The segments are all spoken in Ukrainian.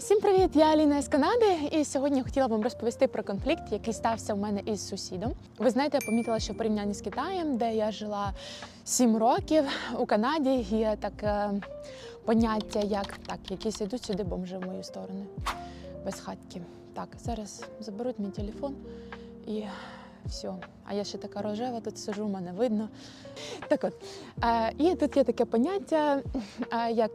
Всім привіт! Я Аліна з Канади, і сьогодні хотіла вам розповісти про конфлікт, який стався у мене із сусідом. Ви знаєте, я помітила, що в порівнянні з Китаєм, де я жила 7 років, у Канаді є таке поняття, як так, якісь йдуть сюди бомжи в мою сторону. Без хатки. Так, зараз заберуть мій телефон і все. А я ще така рожева, тут сижу, мене видно. Так от, і тут є таке поняття, як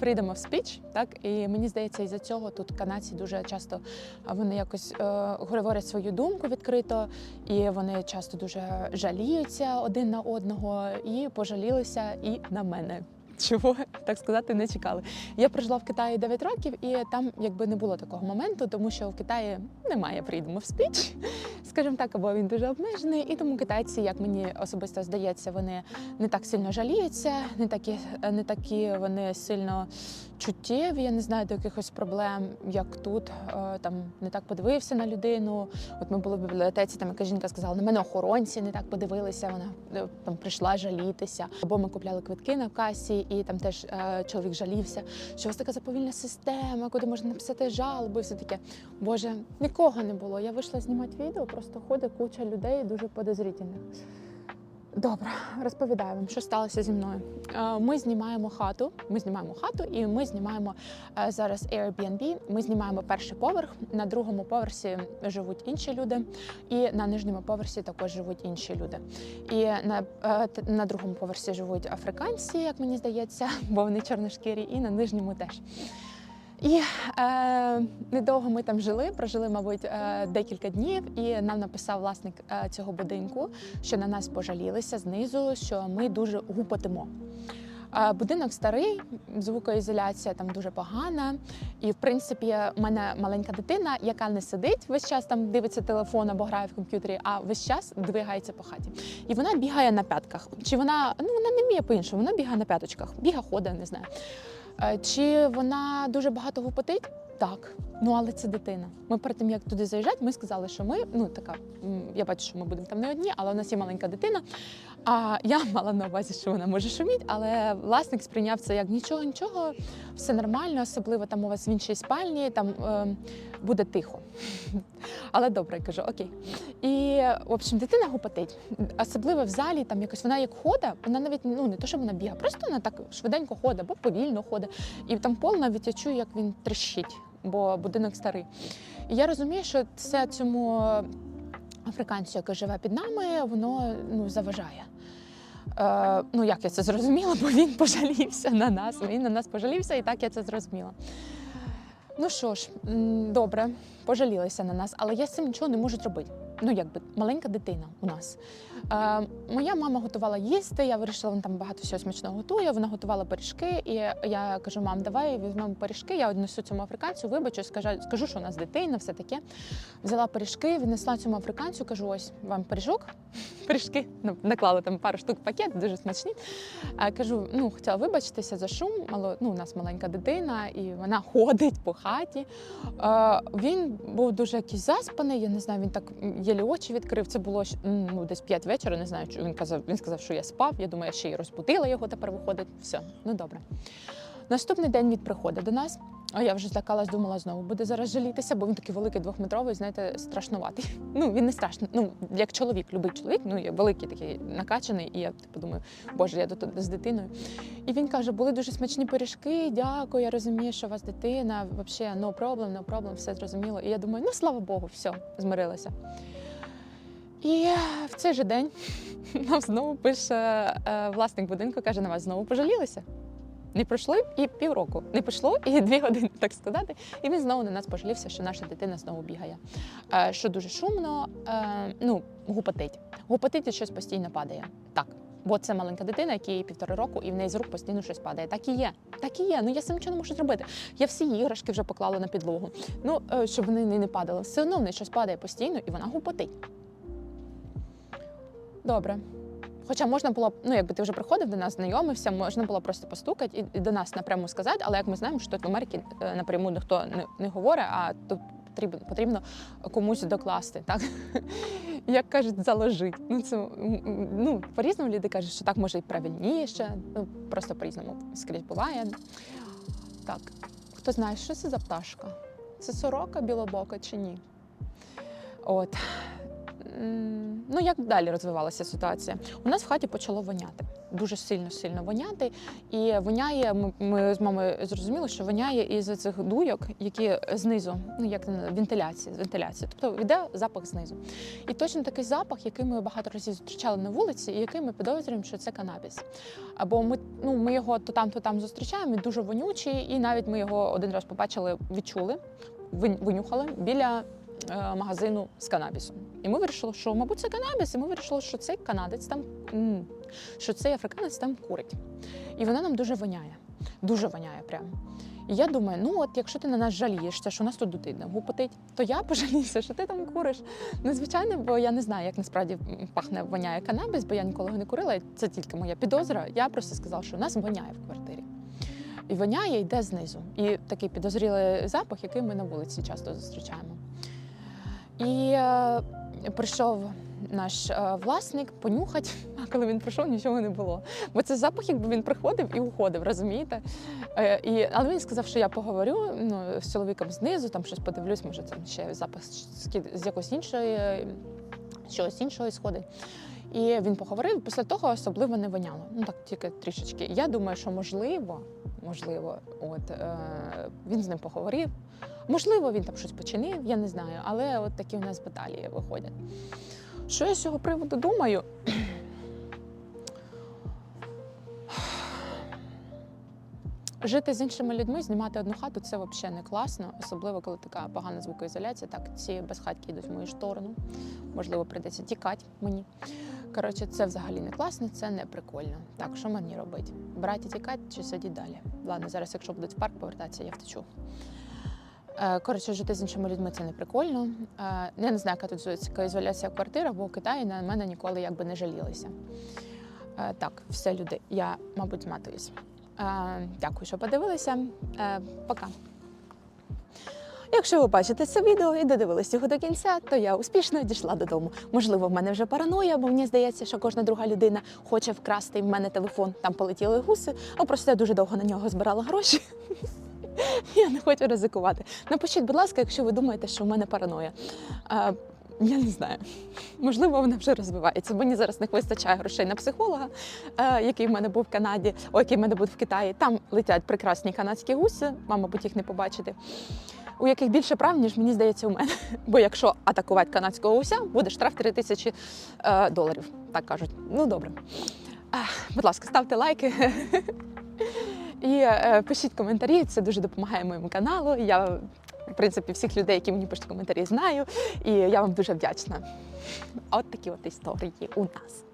freedom of speech, так і мені здається, із-за цього тут канадці дуже часто вони якось е, говорять свою думку відкрито, і вони часто дуже жаліються один на одного і пожалілися і на мене. Чого так сказати не чекали. Я прожила в Китаї 9 років, і там якби не було такого моменту, тому що в Китаї немає freedom of speech, скажімо так, або він дуже обмежений. І тому китайці, як мені особисто здається, вони не так сильно жаліються, не такі, не такі вони сильно чуттєві. Я не знаю до якихось проблем, як тут. Е, Там не так подивився на людину. От ми були в бібліотеці, там якась жінка сказала, на мене охоронці не так подивилися. Вона е, там прийшла жалітися. Або ми купляли квитки на касі, і там теж е, чоловік жалівся, що у вас така заповільна система, куди можна написати жалоби, все таке. Боже, нікого не було. Я вийшла знімати відео, просто ходить куча людей дуже подозрительних. Добре, розповідаю вам, що сталося зі мною. Е, Ми знімаємо хату. Ми знімаємо хату, і ми знімаємо е, зараз Airbnb. Ми знімаємо перший поверх. На другому поверсі живуть інші люди, і на нижньому поверсі також живуть інші люди. І на, е, на другому поверсі живуть африканці, як мені здається, бо вони чорношкірі, і на нижньому теж. І е, недовго ми там жили, прожили, мабуть, е, декілька днів, і нам написав власник е, цього будинку, що на нас пожалілися знизу, що ми дуже гупотимо. Е, Будинок старий, звукоізоляція там дуже погана. І в принципі, у мене маленька дитина, яка не сидить весь час там дивиться телефон або грає в комп'ютері, а весь час двигається по хаті. І вона бігає на п'ятках. Чи вона ну вона не вміє по-іншому, вона бігає на п'яточках, біга, ходить, не знаю. Е, Чи вона дуже багато гупотить? Так. Ну але це дитина. Ми перед тим як туди заїжджати, ми сказали, що ми ну така. Я бачу, що ми будемо там не одні, але у нас є маленька дитина. А я мала на увазі, що вона може шуміти, але власник сприйняв це як нічого, нічого, все нормально, особливо там у вас в іншій спальні, там е, буде тихо. Але добре, я кажу, окей. І в общем, дитина гупотить. Особливо в залі, там якось вона як ходить, вона навіть ну не то, що вона бігає, просто вона так швиденько ходить або повільно ходить. І там пол навіть я чую, як він тріщить, бо будинок старий. І я розумію, що це цьому африканцю, який живе під нами, воно ну, заважає. Е, ну, як я це зрозуміла, бо він пожалівся на нас. Він на нас пожалівся, і так я це зрозуміла. Ну що ж, добре, пожалілися на нас, але я з цим нічого не можу зробити. Ну, якби маленька дитина у нас. Е, моя мама готувала їсти, я вирішила, вона там багато всього смачного готує. Вона готувала пиріжки, і я кажу: мам, давай візьмемо пиріжки. Я однесу цьому африканцю, вибачу, скажу, скажу, що у нас дитина, все таке. Взяла пиріжки, віднесла цьому африканцю, кажу: ось вам пиріжок. Пиріжки ну, наклала там пару штук пакет, дуже смачні. А, кажу, ну хотіла вибачитися за шум, але ну, у нас маленька дитина, і вона ходить по хаті. Е, він був дуже якийсь заспаний, я не знаю, він так єлі очі відкрив. Це було ну, десь 5 вечора, не знаю, він казав, він сказав, що я спав. Я думаю, я ще й розбудила його, тепер виходить. Все, ну добре. Наступний день він приходить до нас. А я вже злякалась, думала, знову буде зараз жалітися, бо він такий великий двохметровий, знаєте, страшнуватий. Ну він не страшний. Ну як чоловік, любий чоловік, ну я великий такий накачаний, і я типу думаю, боже, я тут з дитиною. І він каже: були дуже смачні пиріжки, дякую. Я розумію, що у вас дитина, взагалі, no problem, no problem, все зрозуміло. І я думаю, ну слава Богу, все, змирилася. І в цей же день нам знову пише е, власник будинку, каже, на вас знову пожалілися. Не пройшло і півроку. Не пройшло і дві години, так сказати. І він знову на нас пожалівся, що наша дитина знову бігає. Е, що дуже шумно, е, ну, гупотить. Гупотить і щось постійно падає. Так. Бо це маленька дитина, якій півтори року, і в неї з рук постійно щось падає. Так і є. Так і є. Ну я сам нічого не можу зробити. Я всі іграшки вже поклала на підлогу. Ну, е, щоб вони не падали. Все одно в неї щось падає постійно, і вона гупотить. Добре. Хоча можна було ну якби ти вже приходив до нас, знайомився, можна було просто постукати і, і до нас напряму сказати, але як ми знаємо, що тут в Америці е, напряму ніхто не, не говорить, а тут потрібно, потрібно комусь докласти, так? Як кажуть, заложити. Ну, це, ну, по-різному люди кажуть, що так може і правильніше, ну, просто по-різному скрізь буває. Так, Хто знає, що це за пташка? Це сорока білобока чи ні? От. Ну, як далі розвивалася ситуація? У нас в хаті почало воняти. Дуже сильно сильно воняти. І воняє, ми, ми з мамою зрозуміли, що воняє із цих дуйок, які знизу, ну як це, вентиляції. Тобто йде запах знизу. І точно такий запах, який ми багато разів зустрічали на вулиці, і який ми підозрюємо, що це канабіс. Або ми, ну, ми його то там, то там зустрічаємо, він дуже вонючий, і навіть ми його один раз побачили, відчули, вин- винюхали біля магазину з канабісом. І ми вирішили, що, мабуть, це канабіс, і ми вирішили, що цей канадець там, що цей африканець там курить. І вона нам дуже воняє. Дуже воняє прямо. І я думаю, ну от якщо ти на нас жалієшся, що у нас тут дитина гупотить, то я пожаліюся, що ти там куриш. Ну, звичайно, бо я не знаю, як насправді пахне воняє канабіс, бо я ніколи не курила. Це тільки моя підозра. Я просто сказала, що у нас воняє в квартирі. І воняє йде знизу. І такий підозрілий запах, який ми на вулиці часто зустрічаємо. І е, прийшов наш е, власник понюхати, а коли він прийшов, нічого не було. Бо це запах, якби він приходив і уходив, розумієте? Е, і, але він сказав, що я поговорю ну, з чоловіком знизу, там щось подивлюсь, може там ще запах з, з якоїсь іншої, чогось іншого сходить. І він поговорив, після того особливо не воняло. Ну так тільки трішечки. Я думаю, що можливо, можливо, от е, він з ним поговорив. Можливо, він там щось починив, я не знаю, але от такі у нас баталії виходять. Що я з цього приводу думаю? Жити з іншими людьми, знімати одну хату це взагалі не класно, особливо коли така погана звукоізоляція. Так, ці безхатьки йдуть в мою сторону. Можливо, прийдеться тікати мені. Коротше, це взагалі не класно, це не прикольно. Так, що мені робити? Брати тікати чи сидіти далі? Ладно, зараз, якщо будуть в парк повертатися, я втечу. Е, Коротше, жити з іншими людьми це не прикольно. Е, Я не знаю, яка тут звукоізоляція квартира, бо у Китаї на мене ніколи якби не жалілися. Е, Так, все, люди, я, мабуть, зматуюсь. Е, Дякую, що подивилися. Е, Пока. Якщо ви бачите це відео і додивились його до кінця, то я успішно дійшла додому. Можливо, в мене вже параноя, бо мені здається, що кожна друга людина хоче вкрасти в мене телефон. Там полетіли гуси, а просто я дуже довго на нього збирала гроші. Я не хочу ризикувати. Напишіть, будь ласка, якщо ви думаєте, що в мене параноя. Я не знаю. Можливо, вона вже розвивається. Мені зараз не вистачає грошей на психолога, е, який в мене був в Канаді, о, який в мене був в Китаї. Там летять прекрасні канадські гуси, вам, мабуть, їх не побачити. У яких більше прав, ніж мені здається, у мене. Бо якщо атакувати канадського гуся, буде штраф 3 тисячі е, доларів. Так кажуть. Ну добре. Е, будь ласка, ставте лайки. І пишіть коментарі, це дуже допомагає моєму каналу. Я, в принципі, всіх людей, які мені пишуть коментарі, знаю, і я вам дуже вдячна. От такі от історії у нас.